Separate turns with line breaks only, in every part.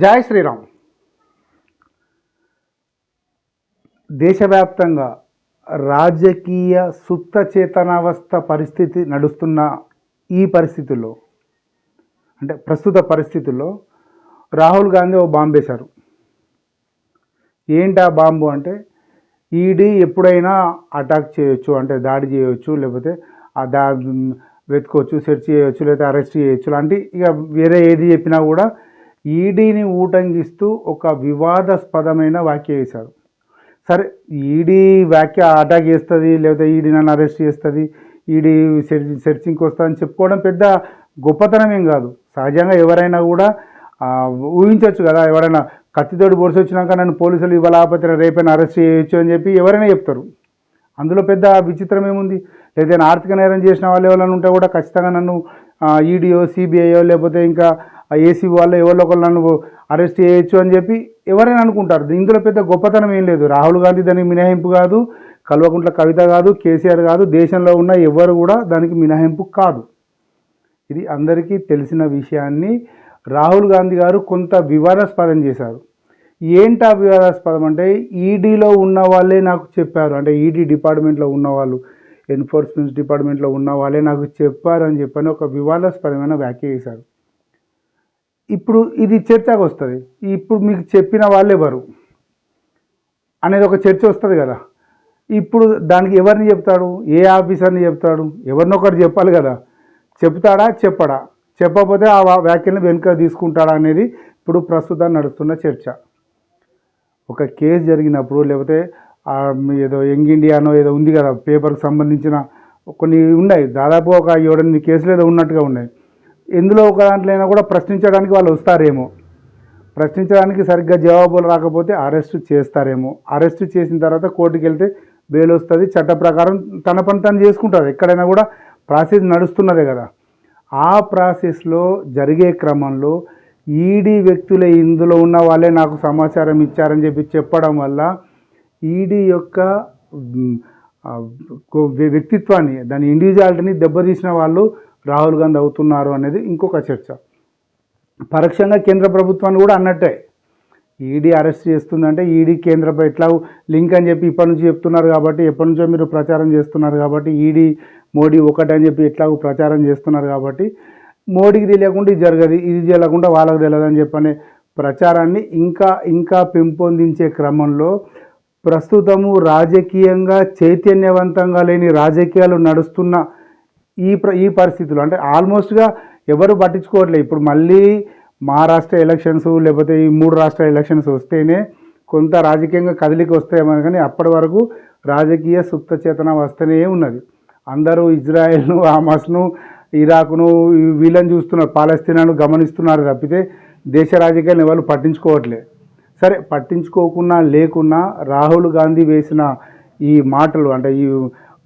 జై శ్రీరామ్. దేశవ్యాప్తంగా రాజకీయ సుప్త చేతనావస్థ పరిస్థితి నడుస్తున్న ఈ పరిస్థితుల్లో అంటే ప్రస్తుత పరిస్థితుల్లో రాహుల్ గాంధీ ఓ బాంబు వేశారు. ఏంటి ఆ బాంబు అంటే ఈడీ ఎప్పుడైనా అటాక్ చేయొచ్చు అంటే దాడి చేయొచ్చు లేకపోతే ఆ దా వెతుకోవచ్చు సెర్చ్ చేయొచ్చు లేకపోతే అరెస్ట్ చేయొచ్చు లాంటి ఇక వేరే ఏది చెప్పినా కూడా ఈడీని ఊటంగిస్తూ ఒక వివాదాస్పదమైన వ్యాఖ్య వేశారు సరే ఈడీ వ్యాఖ్య అటాక్ చేస్తుంది లేకపోతే ఈడీ నన్ను అరెస్ట్ చేస్తుంది ఈడీ సెర్చ్ సెర్చింగ్కి వస్తుందని చెప్పుకోవడం పెద్ద గొప్పతనం ఏం కాదు. సహజంగా ఎవరైనా కూడా ఊహించవచ్చు కదా ఎవరైనా కత్తితోటి పొడిచి వచ్చినాక నన్ను పోలీసులు ఇవ్వలేకపోతే రేపైనా అరెస్ట్ చేయొచ్చు అని చెప్పి ఎవరైనా చెప్తారు. అందులో పెద్ద విచిత్రం ఏముంది? లేదా ఆర్థిక నేరం చేసిన వాళ్ళు ఎవరైనా ఉంటే కూడా ఖచ్చితంగా నన్ను ఈడీఓ సిబిఐఓ లేకపోతే ఇంకా ఆ ఏసీ వాళ్ళు ఎవరో ఒకరు నన్ను అరెస్ట్ చేయొచ్చు అని చెప్పి ఎవరైనా అనుకుంటారు. ఇందులో పెద్ద గొప్పతనం ఏం లేదు. రాహుల్ గాంధీ దానికి మినహాయింపు కాదు కల్వకుంట్ల కవిత కాదు కేసీఆర్ కాదు దేశంలో ఉన్న ఎవరు కూడా దానికి మినహాయింపు కాదు. ఇది అందరికీ తెలిసిన విషయాన్ని రాహుల్ గాంధీ గారు కొంత వివాదాస్పదం చేశారు. ఏంటి ఆ వివాదాస్పదం అంటే ఈడీలో ఉన్న వాళ్ళే నాకు చెప్పారు. అంటే ఈడీ డిపార్ట్మెంట్లో ఉన్న వాళ్ళు ఎన్ఫోర్స్మెంట్ డిపార్ట్మెంట్లో ఉన్న వాళ్ళే నాకు చెప్పారు అని చెప్పని ఒక వివాదాస్పదమైన వ్యాఖ్య చేశారు. ఇప్పుడు ఇది చర్చకు వస్తుంది. ఇప్పుడు మీకు చెప్పిన వాళ్ళు ఎవరు? అనేది ఒక చర్చ వస్తుంది కదా. ఇప్పుడు దానికి ఎవరిని చెప్తాడు? ఏ ఆఫీసర్ని చెప్తాడు? ఎవరినొకరు చెప్పాలి కదా. చెప్తాడా? చెప్పడా? చెప్పకపోతే ఆ వ్యాఖ్యలను వెనుక తీసుకుంటాడా అనేది ఇప్పుడు ప్రస్తుతం నడుస్తున్న చర్చ. ఒక కేసు జరిగినప్పుడు లేకపోతే ఏదో యంగ్ ఇండియానో ఏదో ఉంది కదా పేపర్కి సంబంధించిన కొన్ని ఉన్నాయి. దాదాపు ఒక ఏడెనిమిది కేసులు ఏదో ఉన్నట్టుగా ఉన్నాయి. ఎందులో ఒక దాంట్లో అయినా కూడా ప్రశ్నించడానికి వాళ్ళు వస్తారేమో. ప్రశ్నించడానికి సరిగ్గా జవాబులు రాకపోతే అరెస్ట్ చేస్తారేమో. అరెస్ట్ చేసిన తర్వాత కోర్టుకి వెళ్తే బెయిల్ వస్తుంది చట్ట ప్రకారం తన పని తను చేసుకుంటుంది. ఎక్కడైనా కూడా ప్రాసెస్ నడుస్తున్నదే కదా. ఆ ప్రాసెస్లో జరిగే క్రమంలో ఈడీ వ్యక్తులే ఇందులో ఉన్న వాళ్ళే నాకు సమాచారం ఇచ్చారని చెప్పి చెప్పడం వల్ల ఈడీ యొక్క వ్యక్తిత్వాన్ని దాని ఇండివిజువాలిటీని దెబ్బతీసిన వాళ్ళు రాహుల్ గాంధీ అవుతున్నారు అనేది ఇంకొక చర్చ. పరోక్షంగా కేంద్ర ప్రభుత్వాన్ని కూడా అన్నట్టే. ఈడీ అరెస్ట్ చేస్తుందంటే ఈడీ కేంద్ర ఎట్లా లింక్ అని చెప్పి ఇప్పటి నుంచి చెప్తున్నారు కాబట్టి ఎప్పటి నుంచో మీరు ప్రచారం చేస్తున్నారు కాబట్టి ఈడీ మోడీ ఒకటని చెప్పి ఎట్లా ప్రచారం చేస్తున్నారు కాబట్టి మోడీకి తెలియకుండా ఇది జరగదు ఇది చేయకుండా వాళ్ళకి తెలియదు అని చెప్పనే ప్రచారాన్ని ఇంకా ఇంకా పెంపొందించే క్రమంలో ప్రస్తుతము రాజకీయంగా చైతన్యవంతంగా లేని రాజకీయాలు నడుస్తున్న ఈ ప్ర ఈ పరిస్థితులు. అంటే ఆల్మోస్ట్గా ఎవరు పట్టించుకోవట్లేదు ఇప్పుడు మళ్ళీ మహారాష్ట్ర ఎలక్షన్స్ లేకపోతే ఈ మూడు రాష్ట్ర ఎలక్షన్స్ వస్తేనే కొంత రాజకీయంగా కదిలికి వస్తాయేమో కానీ అప్పటి వరకు రాజకీయ సుప్త చేతన వస్తూనే ఉన్నది. అందరూ ఇజ్రాయెల్ను హమాస్ను ఇరాక్ను వీళ్ళని చూస్తున్నారు. పాలస్తీనాను గమనిస్తున్నారు తప్పితే దేశ రాజకీయాలను ఎవరు పట్టించుకోవట్లే. సరే పట్టించుకోకుండా లేకున్నా రాహుల్ గాంధీ వేసిన ఈ మాటలు అంటే ఈ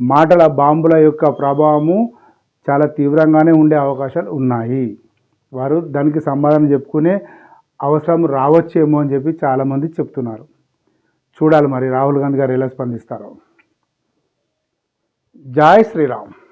మాటల బాంబుల యొక్క ప్రభావము చాలా తీవ్రంగానే ఉండే అవకాశాలు ఉన్నాయి. వారు దానికి సమాధానం చెప్పుకునే అవసరం రావచ్చేమో అని చెప్పి చాలామంది చెప్తున్నారు. చూడాలి మరి రాహుల్ గాంధీ గారు ఎలా స్పందిస్తారో. జై శ్రీరామ్.